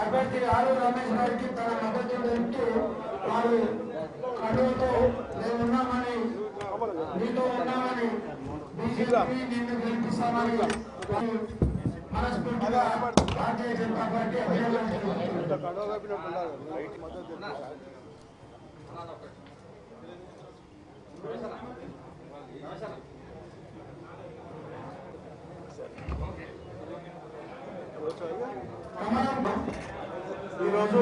అభ్యర్థి ఆరు రమేష్ గారికి తన మద్దతు తెలుపుతూ వారు కడువుతో మేమున్నామని మీతో ఉన్నామని బీజేపీ నిన్ను గెలిపిస్తామని మనస్ఫూర్తిగా భారతీయ జనతా పార్టీ అభినందించారు ఈరోజు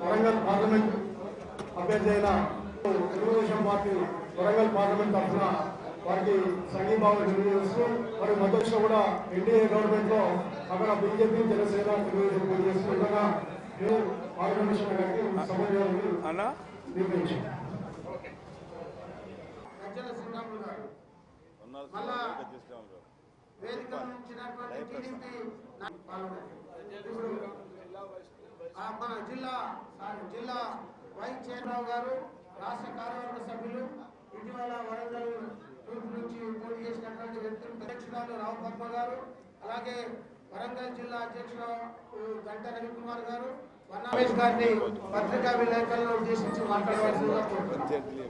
వరంగల్ పార్లమెంట్ అభ్యర్థి అయిన తెలుగుదేశం పార్టీ వరంగల్ పార్లమెంట్ తరఫున వారికి సంఘీభావం తెలియజేస్తూ మరి మొదట్లో కూడా ఎన్డీఏ గవర్నమెంట్లో అక్కడ బీజేపీ జనసేన తెలుగుదేశం పోటీ చేస్తుండగా పార్లమెంట్ గారికి వేదిక నుంచినటువంటి టీడీపీ. ఇప్పుడు మన జిల్లా జిల్లా వైస్ చైర్మన్ గారు రాష్ట్ర కార్యవర్గ సభ్యులు ఇటీవల వరంగల్ తూర్పు నుంచి పోటీ చేసినటువంటి వ్యక్తులు అధ్యక్షురాలు రావు పద్మ గారు అలాగే వరంగల్ జిల్లా అధ్యక్షుడు గంట రవికుమార్ గారు వన్నామేష్ గారిని పత్రికా విలేకరులను ఉద్దేశించి మాట్లాడవలసిందిగా కోరుతున్నాను జాతీయ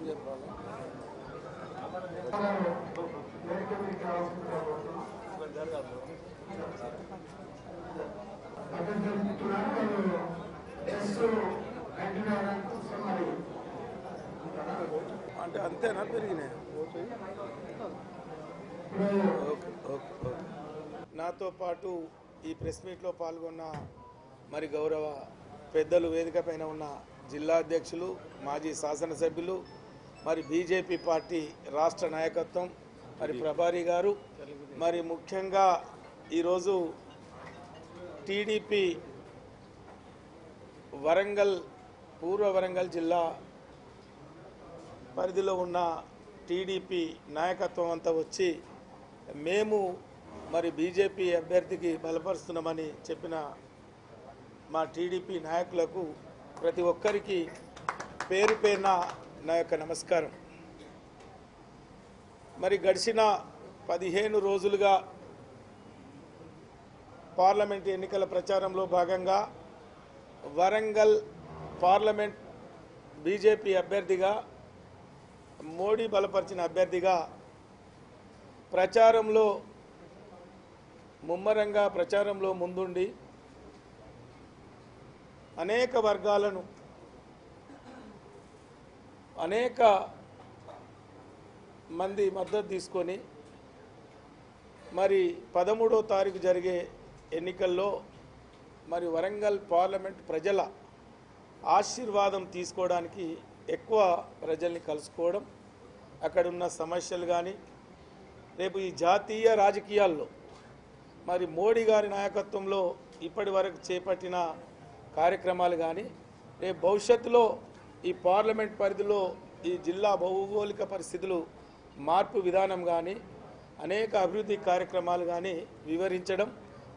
సమస్యలే అంటే అంతేనా పెరిగినాయి? నాతో పాటు ఈ ప్రెస్ మీట్లో పాల్గొన్న మరి గౌరవ పెద్దలు వేదిక పైన ఉన్న జిల్లా అధ్యక్షులు మాజీ శాసనసభ్యులు మరి బీజేపీ పార్టీ రాష్ట్ర నాయకత్వం మరి ప్రభారి గారు మరి ముఖ్యంగా ఈరోజు టీడీపీ వరంగల్ పూర్వ వరంగల్ జిల్లా పరిధిలో ఉన్న టీడీపీ నాయకత్వం అంతా వచ్చి మేము మరి బీజేపీ అభ్యర్థికి బలపరుస్తున్నామని చెప్పిన మా టీడీపీ నాయకులకు ప్రతి ఒక్కరికి పేరు పేరున నా యొక్క నమస్కారం. మరి గడిచిన పదిహేను రోజులుగా పార్లమెంట్ ఎన్నికల ప్రచారంలో భాగంగా వరంగల్ పార్లమెంట్ బీజేపీ అభ్యర్థిగా మోడీ బలపరిచిన అభ్యర్థిగా ప్రచారంలో ముమ్మరంగా ప్రచారంలో ముందుండి అనేక వర్గాలను అనేక మంది మద్దతు తీసుకొని మరి పదమూడో తారీఖు జరిగే ఎన్నికల్లో మరి వరంగల్ పార్లమెంట్ ప్రజల ఆశీర్వాదం తీసుకోవడానికి ఎక్కువ ప్రజల్ని కలుసుకోవడం అక్కడున్న సమస్యలు కానీ రేపు ఈ జాతీయ రాజకీయాల్లో మరి మోడీ గారి నాయకత్వంలో ఇప్పటి వరకు చేపట్టిన కార్యక్రమాలు కానీ రేపు భవిష్యత్తులో ఈ పార్లమెంట్ పరిధిలో ఈ జిల్లా భౌగోళిక పరిస్థితులు మార్పు విధానం కానీ అనేక అభివృద్ధి కార్యక్రమాలు కానీ వివరించడం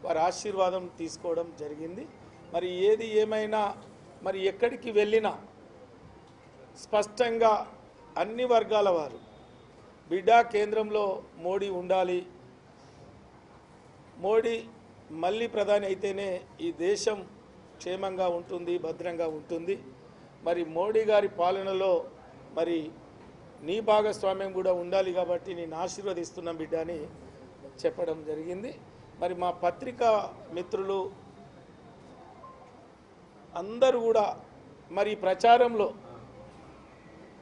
వారి ఆశీర్వాదం తీసుకోవడం జరిగింది. మరి ఏది ఏమైనా మరి ఎక్కడికి వెళ్ళినా స్పష్టంగా అన్ని వర్గాల వారు బిడ్డా కేంద్రంలో మోడీ ఉండాలి. మోడీ మళ్ళీ ప్రధాని అయితేనే ఈ దేశం క్షేమంగా ఉంటుంది భద్రంగా ఉంటుంది. మరి మోడీ గారి పాలనలో మరి నీ భాగస్వామ్యం కూడా ఉండాలి కాబట్టి నేను ఆశీర్వదిస్తున్నాం బిడ్డ అని చెప్పడం జరిగింది. మరి మా పత్రికా మిత్రులు అందరూ కూడా మరి ప్రచారంలో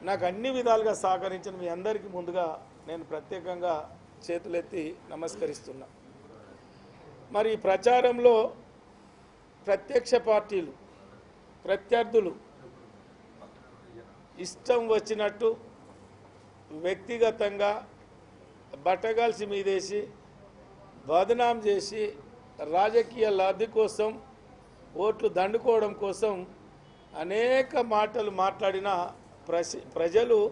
నాకు అన్ని విధాలుగా సహకరించిన మీ అందరికీ ముందుగా నేను ప్రత్యేకంగా చేతులెత్తి నమస్కరిస్తున్నా. మరి ప్రచారంలో ప్రత్యక్ష పార్టీలు ప్రత్యర్థులు ఇష్టం వచ్చినట్టు వ్యక్తిగతంగా బట్టగాల్సి మీదేసి బదనాం చేసి రాజకీయ లబ్ధి కోసం ఓట్లు దండుకోవడం కోసం అనేక మాటలు మాట్లాడిన ప్రజలు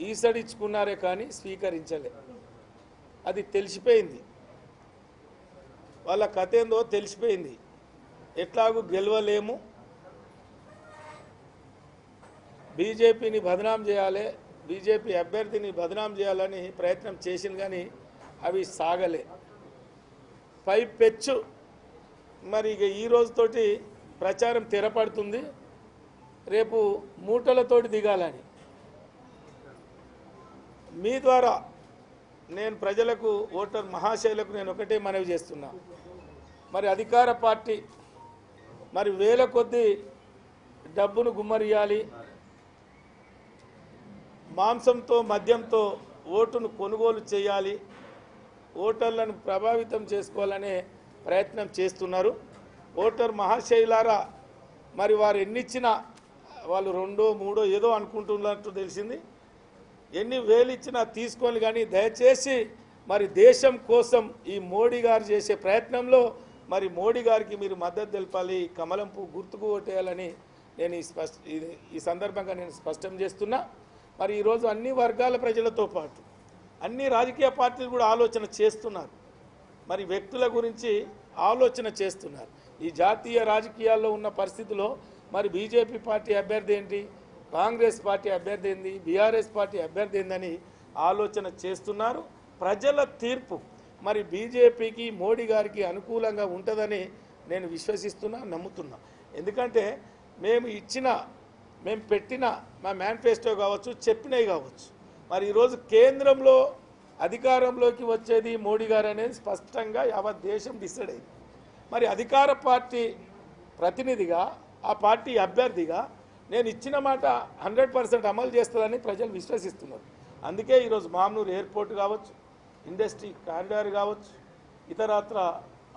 ఈసడించుకున్నారే కానీ స్వీకరించలే. అది తెలిసిపోయింది. వాళ్ళ కథ ఏందో తెలిసిపోయింది. ఎట్లాగూ గెలవలేము. బీజేపీని బదనాం చేయాలి బీజేపీ అభ్యర్థిని బదనాం చేయాలని ప్రయత్నం చేసింది కానీ అవి సాగలే. పై పెచ్చు మరి ఇక ఈ రోజుతోటి ప్రచారం తెరపడుతుంది. రేపు మూటలతోటి దిగాలని. మీ ద్వారా నేను ప్రజలకు ఓటర్ మహాశైలకు నేను ఒకటే మనవి చేస్తున్నా. మరి అధికార పార్టీ మరి వేల కొద్దీ డబ్బును గుమ్మరియాలి. మాంసంతో మద్యంతో ఓటును కొనుగోలు చేయాలి ఓటర్లను ప్రభావితం చేసుకోవాలనే ప్రయత్నం చేస్తున్నారు. ఓటర్ మహాశైలారా మరి వారు ఎన్నిచ్చినా వాళ్ళు రెండో మూడో ఏదో అనుకుంటున్నట్టు తెలిసింది. ఎన్ని వేలిచ్చినా తీసుకొని కానీ దయచేసి మరి దేశం కోసం ఈ మోడీ గారు చేసే ప్రయత్నంలో మరి మోడీ గారికి మీరు మద్దతు తెలపాలి కమలంపు గుర్తుకు ఓటేయాలని నేను ఈ స్పష్ట ఇది- ఈ సందర్భంగా నేను స్పష్టం చేస్తున్నా. మరి ఈరోజు అన్ని వర్గాల ప్రజలతో పాటు అన్ని రాజకీయ పార్టీలు కూడా ఆలోచన చేస్తున్నారు. మరి వ్యక్తుల గురించి ఆలోచన చేస్తున్నారు. ఈ జాతీయ రాజకీయాల్లో ఉన్న పరిస్థితిలో మరి బీజేపీ పార్టీ అభ్యర్థి ఏంటి? కాంగ్రెస్ పార్టీ అభ్యర్థి ఏంది? బీఆర్ఎస్ పార్టీ అభ్యర్థి ఏందని ఆలోచన చేస్తున్నారు. ప్రజల తీర్పు మరి బీజేపీకి మోడీ గారికి అనుకూలంగా ఉంటుందని నేను విశ్వసిస్తున్నా నమ్ముతున్నా. ఎందుకంటే మేము ఇచ్చిన మేము పెట్టిన మా మేనిఫెస్టో కావచ్చు చెప్పినవి కావచ్చు. మరి ఈరోజు కేంద్రంలో అధికారంలోకి వచ్చేది మోడీ గారు అనేది స్పష్టంగా యావత్ దేశం డిసైడ్ అయింది. మరి అధికార పార్టీ ప్రతినిధిగా ఆ పార్టీ అభ్యర్థిగా నేను ఇచ్చిన మాట హండ్రెడ్ పర్సెంట్ అమలు చేస్తుందని ప్రజలు విశ్వసిస్తున్నారు. అందుకే ఈరోజు మామూలు ఎయిర్పోర్ట్ కావచ్చు ఇండస్ట్రీ కారిడార్ కావచ్చు ఇతరత్ర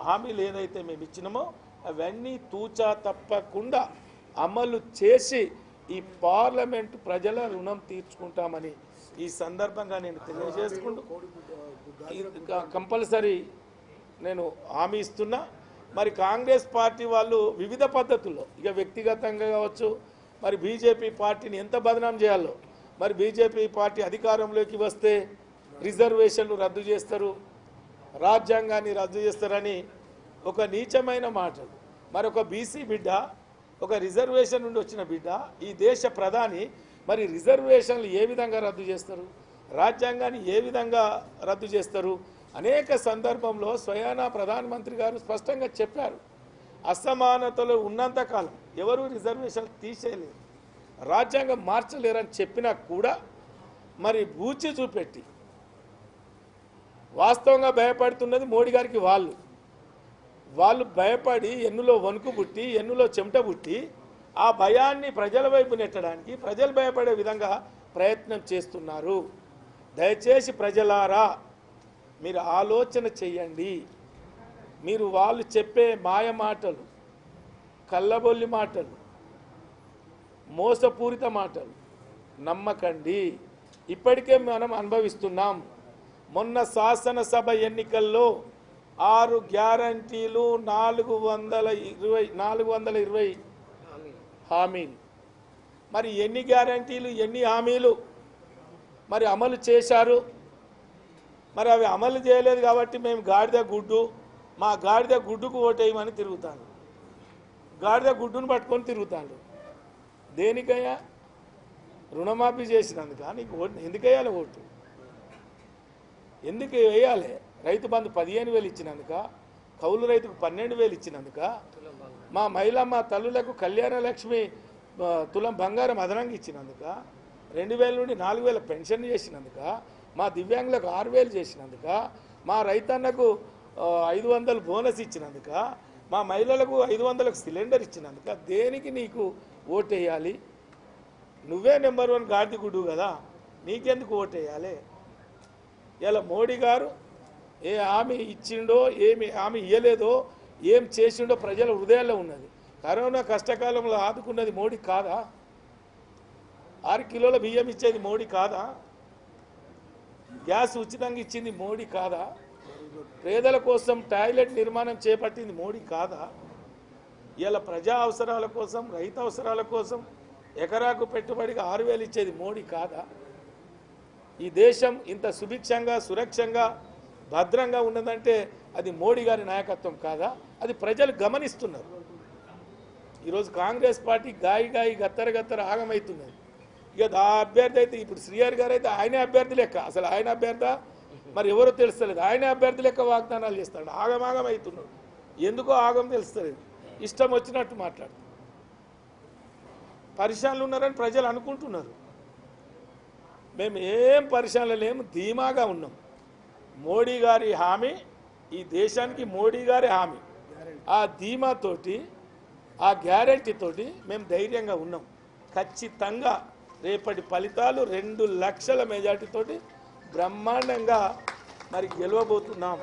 హామీలు ఏదైతే మేము ఇచ్చినామో అవన్నీ తూచా తప్పకుండా అమలు చేసి ఈ పార్లమెంట్ ప్రజల రుణం తీర్చుకుంటామని ఈ సందర్భంగా నేను తెలియజేసుకుంటూ కంపల్సరీ నేను హామీ ఇస్తున్నా. మరి కాంగ్రెస్ పార్టీ వాళ్ళు వివిధ పద్ధతుల్లో ఇక వ్యక్తిగతంగా కావచ్చు మరి బీజేపీ పార్టీని ఎంత బదనాం చేయాలో మరి బీజేపీ పార్టీ అధికారంలోకి వస్తే రిజర్వేషన్లు రద్దు చేస్తారు రాజ్యాంగాన్ని రద్దు చేస్తారని ఒక నీచమైన మాటలు. మరి ఒక బీసీ బిడ్డ ఒక రిజర్వేషన్ నుండి వచ్చిన బిడ్డ ఈ దేశ ప్రధాని మరి రిజర్వేషన్లు ఏ విధంగా రద్దు చేస్తారు? రాజ్యాంగాన్ని ఏ విధంగా రద్దు చేస్తారు? అనేక సందర్భంలో స్వయానా ప్రధానమంత్రి గారు స్పష్టంగా చెప్పారు. అసమానతలు ఉన్నంతకాలం ఎవరు రిజర్వేషన్ తీసేయలేరు రాజ్యాంగం మార్చలేరని చెప్పినా కూడా మరి బూచి చూపెట్టి వాస్తవంగా భయపడుతున్నది మోడీ గారికి వాళ్ళు. వాళ్ళు భయపడి ఎన్నులో వణుకు పుట్టి ఎన్నులో చెమట పుట్టి ఆ భయాన్ని ప్రజల వైపు నెట్టడానికి ప్రజలు భయపడే విధంగా ప్రయత్నం చేస్తున్నారు. దయచేసి ప్రజలారా మీరు ఆలోచన చెయ్యండి. మీరు వాళ్ళు చెప్పే మాయ మాటలు కళ్ళబొల్లి మాటలు మోసపూరిత మాటలు నమ్మకండి. ఇప్పటికే మనం అనుభవిస్తున్నాం. మొన్న శాసనసభ ఎన్నికల్లో ఆరు గ్యారంటీలు నాలుగు వందల ఇరవై నాలుగు వందల ఇరవై హామీలు. మరి ఎన్ని గ్యారంటీలు ఎన్ని హామీలు మరి అమలు చేశారు? మరి అవి అమలు చేయలేదు కాబట్టి మేము గాడిద గుడ్డు మా గాడిద గుడ్డుకు ఓటేయమని తిరుగుతాను. గాడిద గుడ్డును పట్టుకొని తిరుగుతాను. దేనికయ్యా? రుణమాఫీ చేసినందుక? నీకు ఓటు ఎందుకు వేయాలి ఓటు? ఎందుకు వేయాలి? రైతు బంధు పదిహేను వేలు ఇచ్చినందుక కౌలు రైతుకు పన్నెండు వేలు ఇచ్చినందుక మా మహిళమ్మ తల్లులకు కళ్యాణ లక్ష్మి తులం బంగారం అదనంగా ఇచ్చినందుక రెండు వేల నుండి నాలుగు వేల పెన్షన్ చేసినందుక మా దివ్యాంగులకు ఆరు వేలు చేసినందుక మా రైతన్నకు ఐదు వందలు బోనస్ ఇచ్చినందుక మా మహిళలకు ఐదు వందలకు సిలిండర్ ఇచ్చినందుక దేనికి నీకు ఓటేయాలి? నువ్వే నెంబర్ వన్ గాడిద కదా నీకెందుకు ఓటేయాలి? ఇలా మోడీ గారు ఏ హామీ ఇచ్చిండో ఏమి హామీ ఇయ్యలేదో ఏం చేసిండో ప్రజల హృదయాల్లో ఉన్నది. కరోనా కష్టకాలంలో ఆదుకున్నది మోడీ కాదా? ఆరు కిలోల బియ్యం ఇచ్చేది మోడీ కాదా? గ్యాస్ ఉచితంగా ఇచ్చింది మోడీ కాదా? పేదల కోసం టాయిలెట్ నిర్మాణం చేపట్టింది మోడీ కాదా? ఇలా ప్రజా అవసరాల కోసం రైతు అవసరాల కోసం ఎకరాకు పెట్టుబడిగా ఆరు వేలు ఇచ్చేది మోడీ కాదా? ఈ దేశం ఇంత సుభిక్షంగా సురక్షంగా భద్రంగా ఉన్నదంటే అది మోడీ గారి నాయకత్వం కాదా? అది ప్రజలు గమనిస్తున్నారు. ఈరోజు కాంగ్రెస్ పార్టీ గాయి గాయి గత్తర గత్తర ఆగమవుతున్నది ఇక ఆ అభ్యర్థి అయితే ఇప్పుడు శ్రీహరి గారు అయితే ఆయనే అభ్యర్థి లెక్క. అసలు ఆయన అభ్యర్థ? మరి ఎవరో తెలుస్తలేదు. ఆయనే అభ్యర్థి లెక్క వాగ్దానాలు చేస్తాడు. ఆగమాగం అవుతున్నాడు ఎందుకో ఆగం తెలుస్తలేదు. ఇష్టం వచ్చినట్టు మాట్లాడు పరిశాన్లు ఉన్నారని ప్రజలు అనుకుంటున్నారు. మేము ఏం పరిశాన్లు లేము ధీమాగా ఉన్నాం. మోడీ గారి హామీ ఈ దేశానికి మోడీ గారి హామీ. ఆ ధీమాతోటి ఆ గ్యారంటీతోటి మేము ధైర్యంగా ఉన్నాం. ఖచ్చితంగా రేపటి ఫలితాలు రెండు లక్షల మెజార్టీతోటి బ్రహ్మాండంగా మరి గెలవబోతున్నాం.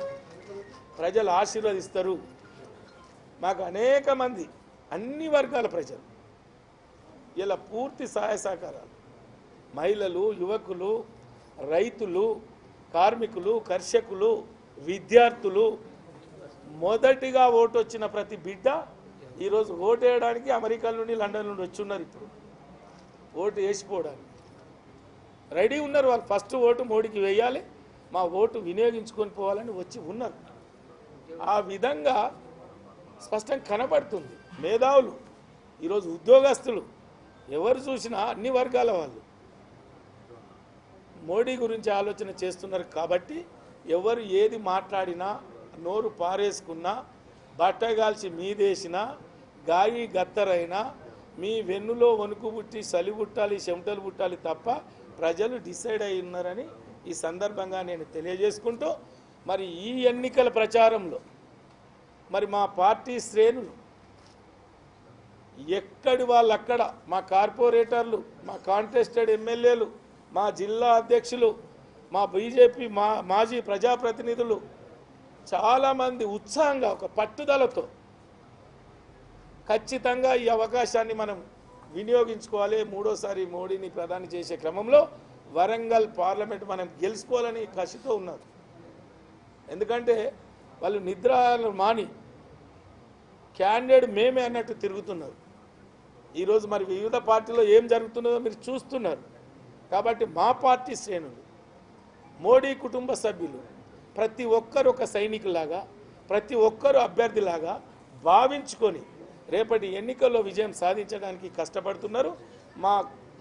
ప్రజలు ఆశీర్వదిస్తారు. మాకు అనేక మంది అన్ని వర్గాల ప్రజలు ఇలా పూర్తి సహాయ సహకారాలు. మహిళలు యువకులు రైతులు కార్మికులు కర్షకులు విద్యార్థులు మొదటిగా ఓటు వచ్చిన ప్రతి బిడ్డ ఈరోజు ఓటు వేయడానికి అమెరికా నుండి లండన్ నుండి వచ్చి ఉన్నారు ఇప్పుడు. ఓటు వేసిపోవడానికి. రెడీ ఉన్నారు వాళ్ళు. ఫస్ట్ ఓటు మోడీకి వేయాలి. మా ఓటు వినియోగించుకొని పోవాలని వచ్చి ఉన్నారు. ఆ విధంగా స్పష్టంగా కనబడుతుంది. మేధావులు ఈరోజు ఉద్యోగస్తులు ఎవరు చూసినా అన్ని వర్గాల వాళ్ళు. మోడీ గురించి ఆలోచన చేస్తున్నారు కాబట్టి ఎవరు ఏది మాట్లాడినా నోరు పారేసుకున్నా బట్టగాల్చి మీదేసినా గాయి గత్తరైనా మీ వెన్నులో వణుకు పుట్టి చలి పుట్టాలి చెమటలు పుట్టాలి తప్ప ప్రజలు డిసైడ్ అయి ఉన్నారని ఈ సందర్భంగా నేను తెలియజేసుకుంటూ మరి ఈ ఎన్నికల ప్రచారంలో మరి మా పార్టీ శ్రేణులు ఎక్కడి వాళ్ళక్కడ మా కార్పొరేటర్లు మా కాంటెస్టెడ్ ఎమ్మెల్యేలు మా జిల్లా అధ్యక్షులు మా బీజేపీ మా మాజీ ప్రజాప్రతినిధులు చాలామంది ఉత్సాహంగా ఒక పట్టుదలతో ఖచ్చితంగా ఈ అవకాశాన్ని మనం వినియోగించుకోవాలి. మూడోసారి మోడీని ప్రధాని చేసే క్రమంలో వరంగల్ పార్లమెంట్ మనం గెలుచుకోవాలని కసితో ఉన్నారు. ఎందుకంటే వాళ్ళు నిద్రలు మాని క్యాండిడేట్ మేమే అన్నట్టు తిరుగుతున్నారు. ఈరోజు మరి వివిధ పార్టీలో ఏం జరుగుతున్నదో మీరు చూస్తున్నారు. కాబట్టి మా పార్టీ శ్రేణులు మోడీ కుటుంబ సభ్యులు ప్రతి ఒక్కరు ఒక సైనికులాగా ప్రతి ఒక్కరు అభ్యర్థిలాగా భావించుకొని రేపటి ఎన్నికల్లో విజయం సాధించడానికి కష్టపడుతున్నారు. మా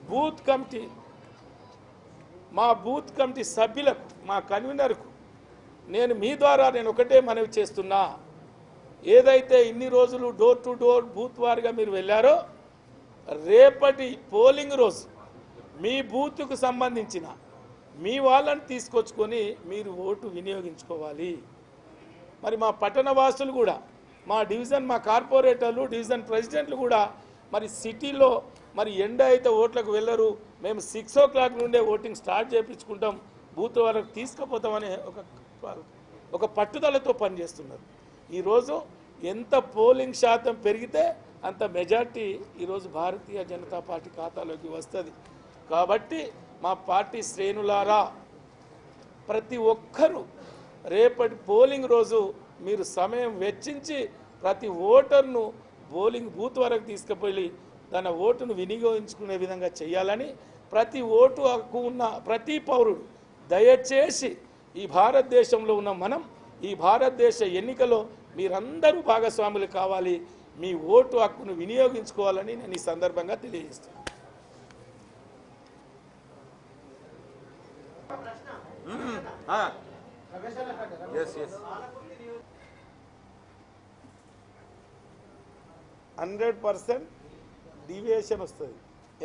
బూత్ కమిటీ మా బూత్ కమిటీ సభ్యులకు మా కన్వీనర్కు నేను మీ ద్వారా నేను ఒకటే మనవి చేస్తున్నా. ఏదైతే ఇన్ని రోజులు డోర్ టు డోర్ బూత్ వారిగా మీరు వెళ్ళారో రేపటి పోలింగ్ రోజు మీ బూత్కు సంబంధించిన మీ వాళ్ళని తీసుకొచ్చుకొని మీరు ఓటు వినియోగించుకోవాలి. మరి మా పట్టణ వాసులు కూడా మా డివిజన్ మా కార్పొరేటర్లు డివిజన్ ప్రెసిడెంట్లు కూడా మరి సిటీలో మరి ఎండ అయితే ఓట్లకు వెళ్ళరు మేము సిక్స్ ఓ క్లాక్ నుండే ఓటింగ్ స్టార్ట్ చేయించుకుంటాం బూత్ వరకు తీసుకుపోతామనే ఒక ఒక పట్టుదలతో పనిచేస్తున్నారు. ఈరోజు ఎంత పోలింగ్ శాతం పెరిగితే అంత మెజార్టీ ఈరోజు భారతీయ జనతా పార్టీ ఖాతాలోకి వస్తుంది. కాబట్టి మా పార్టీ శ్రేణులారా ప్రతి ఒక్కరూ రేపటి పోలింగ్ రోజు మీరు సమయం వెచ్చించి ప్రతి ఓటర్ను పోలింగ్ బూత్ వరకు తీసుకుపోయి తన ఓటును వినియోగించుకునే విధంగా చేయాలని ప్రతి ఓటు హక్కు ఉన్న ప్రతి పౌరుడు దయచేసి ఈ భారతదేశంలో ఉన్న మనం ఈ భారతదేశ ఎన్నికలో మీరందరూ భాగస్వాములు కావాలి. మీ ఓటు హక్కును వినియోగించుకోవాలని నేను ఈ సందర్భంగా తెలియజేస్తున్నాను. Yes yes hundred percent deviation వస్తుంది.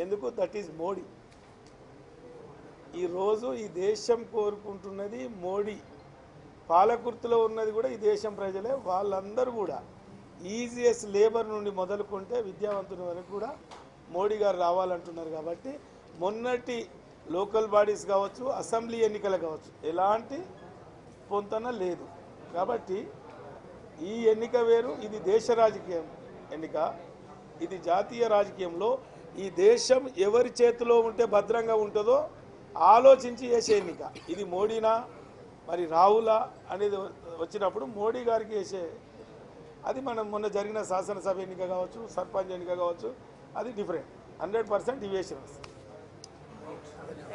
ఎందుకు? That is Modi. ఈరోజు ఈ దేశం కోరుకుంటున్నది మోడీ. పాలకుర్తిలో ఉన్నది కూడా ఈ దేశం ప్రజలే. వాళ్ళందరూ కూడా ఈజీఎస్ లేబర్ నుండి మొదలుకుంటే విద్యావంతుని వరకు కూడా మోడీ గారు రావాలంటున్నారు కాబట్టి మొన్నటి లోకల్ బాడీస్ కావచ్చు అసెంబ్లీ ఎన్నికలు కావచ్చు ఎలాంటి పొంతన లేదు. కాబట్టి ఈ ఎన్నిక వేరు ఇది దేశ రాజకీయం ఎన్నిక. ఇది జాతీయ రాజకీయంలో ఈ దేశం ఎవరి చేతిలో ఉంటే భద్రంగా ఉంటుందో ఆలోచించి వేసే ఎన్నిక. ఇది మోడీనా? మరి రాహులా? అనేది వచ్చినప్పుడు మోడీ గారికి వేసే అది మనం మొన్న జరిగిన శాసనసభ ఎన్నిక కావచ్చు సర్పంచ్ ఎన్నిక కావచ్చు అది డిఫరెంట్ హండ్రెడ్ పర్సెంట్ ఇవేషన్స్